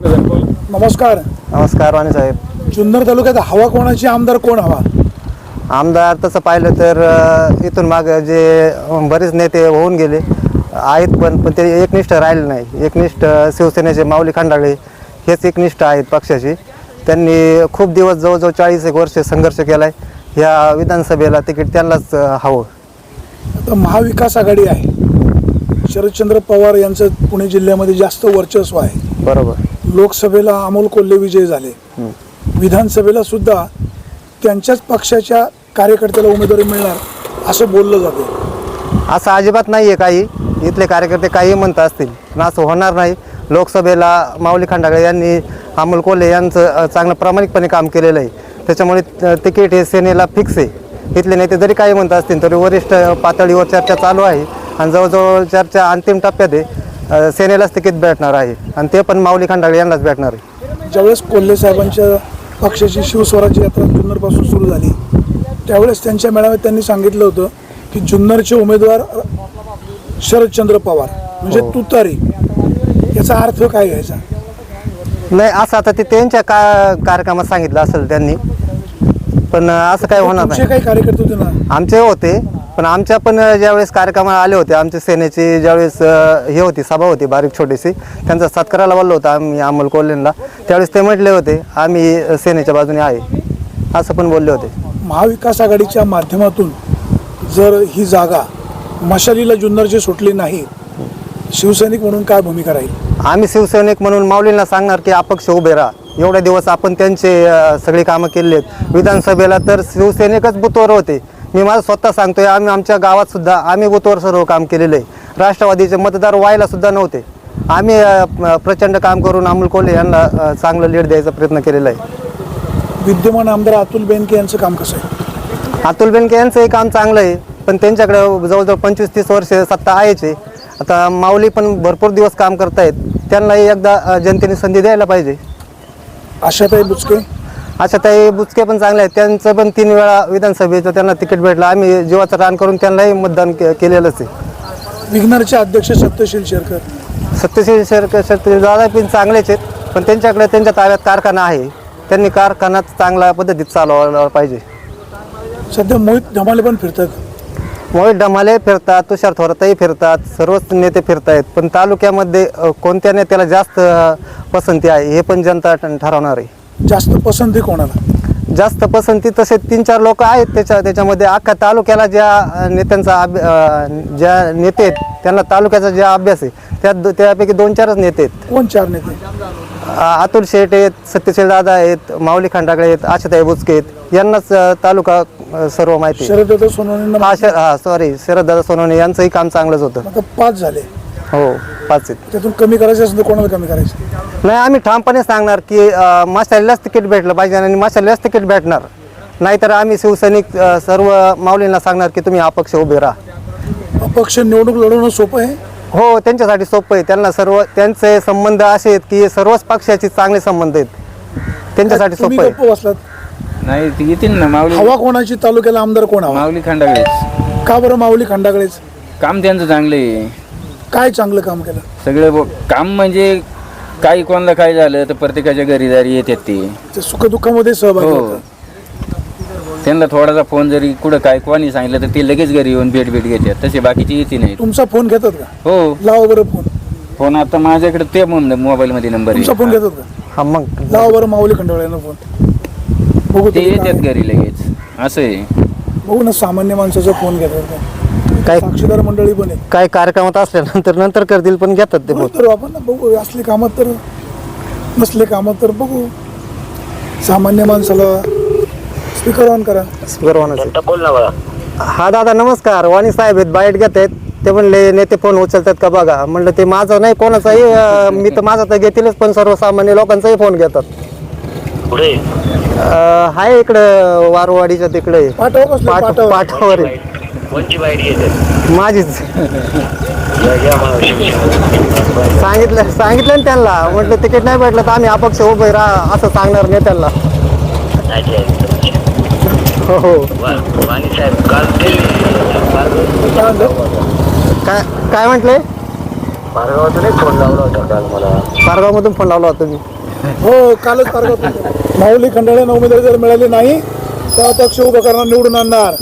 नमस्कार. नमस्कार वाणी साहेब. जुन्नर तालुक्यात हवा कोणाची आमदार कोण हवा? आमदार तसं पाहिलं तर अ, इथून माग जे बरेच नेते होऊन गेले आहेत पण पण ते एकनिष्ठ राहिले नाही. एकनिष्ठ शिवसेनेचे माऊली खंडाळे हेच एकनिष्ठ आहेत पक्षाची. त्यांनी खूप दिवस जवळजवळ चाळीस एक वर्ष संघर्ष केला आहे ह्या विधानसभेला तिकीट त्यांनाच अ, हवं. आता महाविकास आघाडी आहे. शरदचंद्र पवार यांचं पुणे जिल्ह्यामध्ये जास्त वर्चस्व आहे. बरोबर. लोकसभेला अमोल कोल्हे विजय झाले. विधानसभेला सुद्धा त्यांच्याच पक्षाच्या कार्यकर्त्याला उमेदवारी मिळणार असं बोललं जातं असं अजिबात नाही आहे काही. इथले कार्यकर्ते काही म्हणत असतील पण असं होणार नाही. लोकसभेला माऊली खंडागळे यांनी अमोल कोल्हे यांचं चांगलं प्रामाणिकपणे काम केलेलं आहे. त्याच्यामुळे तिकीट हे सेनेला फिक्स आहे. इथले नेते जरी काही म्हणत असतील तरी वरिष्ठ पातळीवर चर्चा चालू आहे. आणि जवळजवळ चर्चा अंतिम टप्प्यात आहे. सेनेलाच तिकीट भेटणार आहे. आणि ते पण माऊली खंडागळे यांनाच भेटणार आहे. ज्यावेळेस कोल्हे साहेबांच्या पक्षाची शिवस्वराज्य यात्रा जुन्नरपासून सुरू झाली त्यावेळेस त्यांच्या मेळाव्यात त्यांनी सांगितलं होतं की जुन्नरचे उमेदवार शरदचंद्र पवार म्हणजे तुतारी. याचा अर्थ काय घ्यायचा? नाही असं आता ते त्यांच्या का कार्यक्रमात सांगितलं असेल त्यांनी. पण असं काही होणार नाही. काही कार्यकर्ते होते ना? आमचे होते. पण आमच्या पण ज्यावेळेस कार्यक्रमाला आले होते आमच्या सेनेची ज्यावेळेस हे होती सभा होती बारीक छोटीशी त्यांचा सत्काराला बोललो होता आम्ही अमोल कोल्हेंना. त्यावेळेस ते म्हटले होते आम्ही सेनेच्या बाजूने आहे. असं पण बोलले होते. महाविकास आघाडीच्या माध्यमातून जर ही जागा मशालीला जुन्नरची सुटली नाही शिवसैनिक म्हणून काय भूमिका राहील? आम्ही शिवसैनिक म्हणून माऊलींना सांगणार की अपक्ष उभे राहा. एवढे दिवस आपण त्यांचे सगळी कामं केली आहेत. विधानसभेला तर शिवसैनिकच बुथवर होते. मी माझं स्वतः सांगतोय आम्ही आमच्या गावात सुद्धा आम्ही बुथवर सर्व काम केलेलं आहे. राष्ट्रवादीचे मतदार व्हायला सुद्धा नव्हते. आम्ही प्रचंड काम करून अमोल कोल्हे यांना चांगलं लीड द्यायचा प्रयत्न केलेला आहे. विद्यमान आमदार अतुल बेनके यांचं काम कसं आहे? अतुल बेनके यांचंही काम चांगलं आहे पण त्यांच्याकडे जवळजवळ पंचवीस तीस वर्ष सत्ता आहेच आहे. आता माऊली पण भरपूर दिवस काम करतायत त्यांनाही एकदा जनतेने संधी द्यायला पाहिजे. आशाताई बुचके? अशा ताई बुचके पण चांगले आहेत. त्यांचं पण तीन वेळा विधानसभेचं त्यांना तिकीट भेटलं. आम्ही जीवाचं रान करून त्यांनाही मतदान के केलेलंच आहे. विघ्नरचे अध्यक्ष सत्यशील शेरकर. सत्यशील शेरकर सत्यशील दादा पण चांगलेच आहेत. पण त्यांच्याकडे त्यांच्या ताब्यात कारखाना आहे. त्यांनी कारखाना चांगल्या पद्धतीत चालवला पाहिजे. सध्या मोहित धमाले पण फिरतात. मोहित डमाले फिरतात तुषार थोरातही फिरतात सर्वच नेते फिरतायत. पण तालुक्यामध्ये अ, कोणत्या नेत्याला जास्त अ, पसंती आहे हे पण जनता ठरवणार आहे. जास्त पसंती कोणाला? जास्त पसंती तसे तीन चार लोक आहेत. त्याच्या त्याच्यामध्ये अख्खा तालुक्याला ज्या नेत्यांचा अ, ज्या नेते आहेत त्यांना तालुक्याचा ज्या अभ्यास आहे त्या त्यापैकी दोन चारच नेते आहेत. कोण चार नेते? अतुल शेठ आहेत सत्यशील दादा आहेत माऊली खंडागळे आहेत आशाताई बुचके आहेत. यांनाच अ, तालुका अ, सर्व माहिती आहे. शरद सोनवणे हा शर हा सॉरी शरददादा सोनवणे यांचंही काम चांगलंच होतं. आता पाच झाले. हो पाच आहेत. त्यातून कमी करायचं असेल तर कोणाला कमी करायचं? नाही आम्ही ठामपणे सांगणार की अ, मशालीलाच तिकीट भेटलं पाहिजे आणि मशालीलाच तिकीट भेटणार. नाहीतर आम्ही शिवसैनिक अ, सर्व माऊलींना सांगणार की तुम्ही अपक्ष उभे राहा. अपक्ष निवडणूक लढवणं सोपं आहे? हो त्यांच्यासाठी सोपं आहे. त्यांना सर्व त्यांचे संबंध असे आहेत की सर्वच पक्षाचे चांगले संबंध आहेत. त्यांच्यासाठी तुम्ही सोपं आहे. गप्प बसलात. नाही ती येतील ना माऊली. हवा कोणाची तालुक्याला आमदार कोण हवा? माऊली खंडागळेच. का बरं माऊली खंडागळेच? काम त्यांचं चांगलं आहे. काय चांगलं काम केलं? सगळे ब- काम म्हणजे काही कोणाला काय झालं तर प्रत्येकाच्या घरी दारी येतात ते. ते सुखदुःखामध्ये सहभागी हो. होतं त्यांना थोडासा फोन जरी कुठं काय कोणी सांगितलं तर ते लगेच घरी येऊन भेट भेट घेतात. तसे बाकीचे येते नाहीत. तुमचा फोन घेतात का? हो. लावा बरं फोन. फोन आता माझ्याकडे ते मोबाईल मध्ये नंबर तुमचा फोन आहे घेतात का? हा मग. लावा बरं माऊली खंडागळ्यांना फोन. बघू ते येतात. घरी लगेच. असं आहे. बघू ना सामान्य माणसाचा फोन घेतात का? काय साक्षीदार मंडळी पण आहे काय कार्यक्रमात असल्यानंतर नंतर करतील पण घेतात ते तर आपण ना बघू असले कामात तर नसले कामात तर बघू. सामान्य माणसाला स्पीकर ऑन करा. बरोबर हा दादा नमस्कार. वाणी साहेब आहेत बाईट घेत आहेत. ते म्हणले नेते फोन उचलतात का बघा? म्हणलं ते माझं नाही कोणाचाही अं, मी तर माझा तर घेतीलच पण सर्वसामान्य लोकांचाही फोन घेतात. पुढे? अं, आहे इकडं वारवाडीच्या तिकडे. पाठवा बसले पाठ पाठवा. पाठावर आहे. कोणची बाईट घेते माझीच. सांगितलं सांगितलं ना त्यांना. म्हटलं तिकीट नाही भेटलं तर आम्ही अपक्ष उभे राहा असं सांगणार नेत्यांना अच्छा हो हो. काय? काय म्हटले? मार्गावरतून एक फोन लावला होता काल मला. पारगावमधून फोन लावला होता मी हो कालच पारगाव माऊली खंडाळ्यांना उमेदवारी जर मिळाली नाही. तर पक्ष उभं करणार निवडून आणणार.